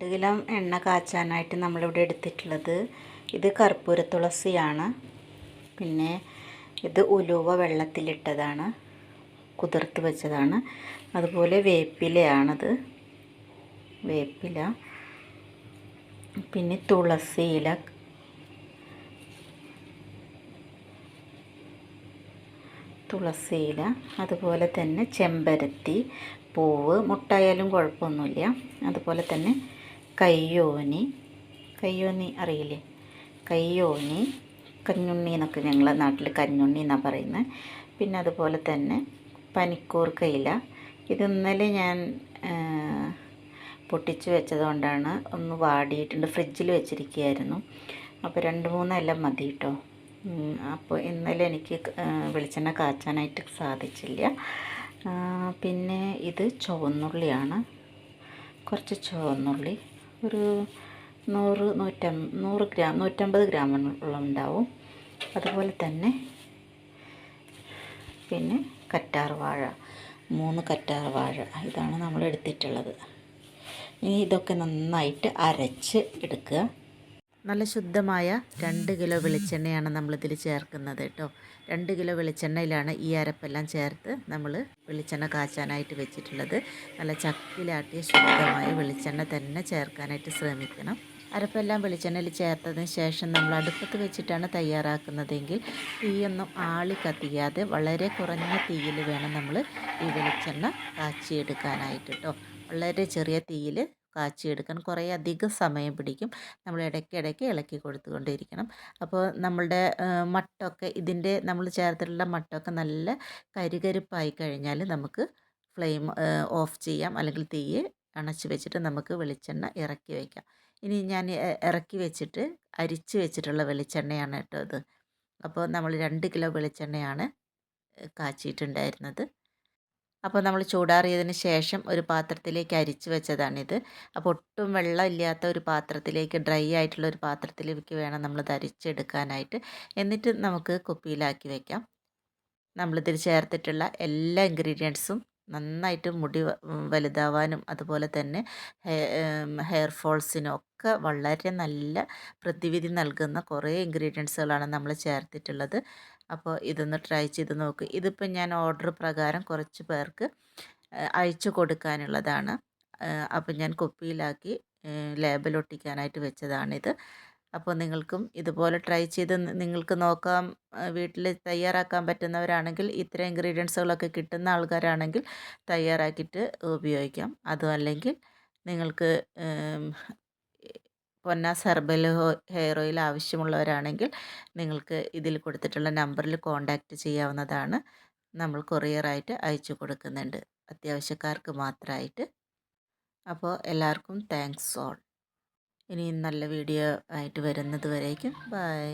രണ്ട് കിലോ എണ്ണ കാച്ചാനായിട്ട് നമ്മളിവിടെ എടുത്തിട്ടുള്ളത്. ഇത് കർപ്പൂര തുളസിയാണ്. പിന്നെ ഇത് ഉലുവ വെള്ളത്തിലിട്ടതാണ്. കുതിർത്ത് വെച്ചതാണ്. അതുപോലെ വേപ്പിലയാണത്. വേപ്പില. പിന്നെ തുളസി ഇല. തുളസിയില അതുപോലെ തന്നെ ചെമ്പരത്തി പൂവ് മുട്ടായാലും കുഴപ്പമൊന്നുമില്ല. അതുപോലെ തന്നെ കയ്യോനി കയ്യോനി അറിയില്ലേ? കയ്യോനി കഞ്ഞുണ്ണി എന്നൊക്കെ ഞങ്ങളെ നാട്ടിൽ കഞ്ഞുണ്ണി എന്നാണ് പറയുന്നത് പിന്നെ അതുപോലെ തന്നെ പനിക്കൂർക്കയില ഇത് ഇന്നലെ ഞാൻ പൊട്ടിച്ച് വെച്ചതുകൊണ്ടാണ് ഒന്ന് വാടിയിട്ടുണ്ട്. ഫ്രിഡ്ജിൽ വെച്ചിരിക്കുകയായിരുന്നു. അപ്പോൾ രണ്ട് മൂന്നെല്ലാം മതി കേട്ടോ അപ്പോൾ ഇന്നലെ എനിക്ക് വെളിച്ചെണ്ണ കാച്ചാനായിട്ട് സാധിച്ചില്ല. പിന്നെ ഇത് ചുവന്നുള്ളിയാണ്. കുറച്ച് ചുവന്നുള്ളി. ഒരു നൂറ് നൂറ്റം നൂറ് ഗ്രാം നൂറ്റമ്പത് ഗ്രാമോളം ഉണ്ടാവും അതുപോലെ തന്നെ പിന്നെ കറ്റാർ വാഴ മൂന്ന് കറ്റാർ വാഴ ഇതാണ് നമ്മൾ എടുത്തിട്ടുള്ളത് ഇനി ഇതൊക്കെ നന്നായിട്ട് അരച്ച് എടുക്കുക. നല്ല ശുദ്ധമായ രണ്ട് കിലോ വെളിച്ചെണ്ണയാണ് നമ്മളിതിൽ ചേർക്കുന്നത് കേട്ടോ. രണ്ട് കിലോ വെളിച്ചെണ്ണയിലാണ് ഈ അരപ്പെല്ലാം ചേർത്ത് നമ്മൾ വെളിച്ചെണ്ണ കാച്ചാനായിട്ട് വെച്ചിട്ടുള്ളത്. നല്ല ചക്കിലാട്ടിയ ശുദ്ധമായ വെളിച്ചെണ്ണ തന്നെ ചേർക്കാനായിട്ട് ശ്രമിക്കണം. അരപ്പെല്ലാം വെളിച്ചെണ്ണയിൽ ചേർത്തതിന് ശേഷം നമ്മൾ അടുപ്പത്ത് വെച്ചിട്ടാണ് തയ്യാറാക്കുന്നതെങ്കിൽ തീയൊന്നും ആളി കത്തിക്കാതെ വളരെ കുറഞ്ഞ തീയിൽ വേണം നമ്മൾ ഈ വെളിച്ചെണ്ണ കാച്ചിയെടുക്കാനായിട്ട് കേട്ടോ. വളരെ ചെറിയ തീയിൽ കാച്ചിയെടുക്കാൻ കുറേ അധികം സമയം പിടിക്കും. നമ്മൾ ഇടയ്ക്കിടയ്ക്ക് ഇളക്കി കൊടുത്തുകൊണ്ടിരിക്കണം. അപ്പോൾ നമ്മളുടെ മട്ടൊക്കെ ഇതിന്റെ നമ്മൾ ചേർത്തിട്ടുള്ള മട്ടൊക്കെ നല്ല കരുകരുപ്പായി കഴിഞ്ഞാൽ നമുക്ക് ഫ്ലെയിം ഓഫ് ചെയ്യാം. അല്ലെങ്കിൽ തീ അണച്ച് വെച്ചിട്ട് നമുക്ക് വെളിച്ചെണ്ണ ഇറക്കി വയ്ക്കാം ഇനി ഞാൻ ഇറക്കി വെച്ചിട്ട് അരിച്ച് വെച്ചിട്ടുള്ള വെളിച്ചെണ്ണയാണ് കേട്ടോ ഇത്. അപ്പോൾ നമ്മൾ രണ്ട് കിലോ വെളിച്ചെണ്ണയാണ് കാച്ചിയിട്ടുണ്ടായിരുന്നത്. അപ്പോൾ നമ്മൾ ചൂടാറിയതിന് ശേഷം ഒരു പാത്രത്തിലേക്ക് അരിച്ചു വെച്ചതാണിത്. അപ്പോൾ ഒട്ടും വെള്ളം ഇല്ലാത്ത ഒരു പാത്രത്തിലേക്ക് ഡ്രൈ ആയിട്ടുള്ള ഒരു പാത്രത്തിലേക്ക് വേണം നമ്മളിത് അരിച്ചെടുക്കാനായിട്ട്. എന്നിട്ട് നമുക്ക് കുപ്പിയിലാക്കി വയ്ക്കാം നമ്മളിതിൽ ചേർത്തിട്ടുള്ള എല്ലാ ഇൻഗ്രീഡിയൻസും നന്നായിട്ട് മുടി വലുതാവാനും അതുപോലെ തന്നെ ഹെയർ ഫോൾസിനും ഒക്കെ വളരെ നല്ല പ്രതിവിധി നൽകുന്ന കുറേ ഇൻഗ്രീഡിയൻസുകളാണ് നമ്മൾ ചേർത്തിട്ടുള്ളത്. അപ്പോൾ ഇതൊന്ന് ട്രൈ ചെയ്ത് നോക്ക്. ഇതിപ്പോൾ ഞാൻ ഓർഡർ പ്രകാരം കുറച്ച് പേർക്ക് അയച്ചു കൊടുക്കാനുള്ളതാണ്. അപ്പോൾ ഞാൻ കുപ്പിയിലാക്കി ലേബൽ ഒട്ടിക്കാനായിട്ട് വെച്ചതാണിത്. അപ്പോൾ നിങ്ങൾക്കും ഇതുപോലെ ട്രൈ ചെയ്ത് നിങ്ങൾക്ക് നോക്കാം വീട്ടിൽ തയ്യാറാക്കാൻ പറ്റുന്നവരാണെങ്കിൽ ഇത്ര ഇൻഗ്രീഡിയൻസുകളൊക്കെ കിട്ടുന്ന ആൾക്കാരാണെങ്കിൽ തയ്യാറാക്കിയിട്ട് ഉപയോഗിക്കാം. അതും അല്ലെങ്കിൽ നിങ്ങൾക്ക് പൊന്ന ഹെർബൽ ഹെയർ ഓയിൽ ആവശ്യമുള്ളവരാണെങ്കിൽ നിങ്ങൾക്ക് ഇതിൽ കൊടുത്തിട്ടുള്ള നമ്പറിൽ കോൺടാക്റ്റ് ചെയ്യാവുന്നതാണ്. നമ്മൾ കൊറിയറായിട്ട് അയച്ചു കൊടുക്കുന്നുണ്ട്. അത്യാവശ്യക്കാർക്ക് മാത്രമായിട്ട്. അപ്പോൾ എല്ലാവർക്കും താങ്ക്സ് ഓൾ. ഇനിയും നല്ല വീഡിയോ ആയിട്ട് വരുന്നത് വരേക്കും. ബൈ.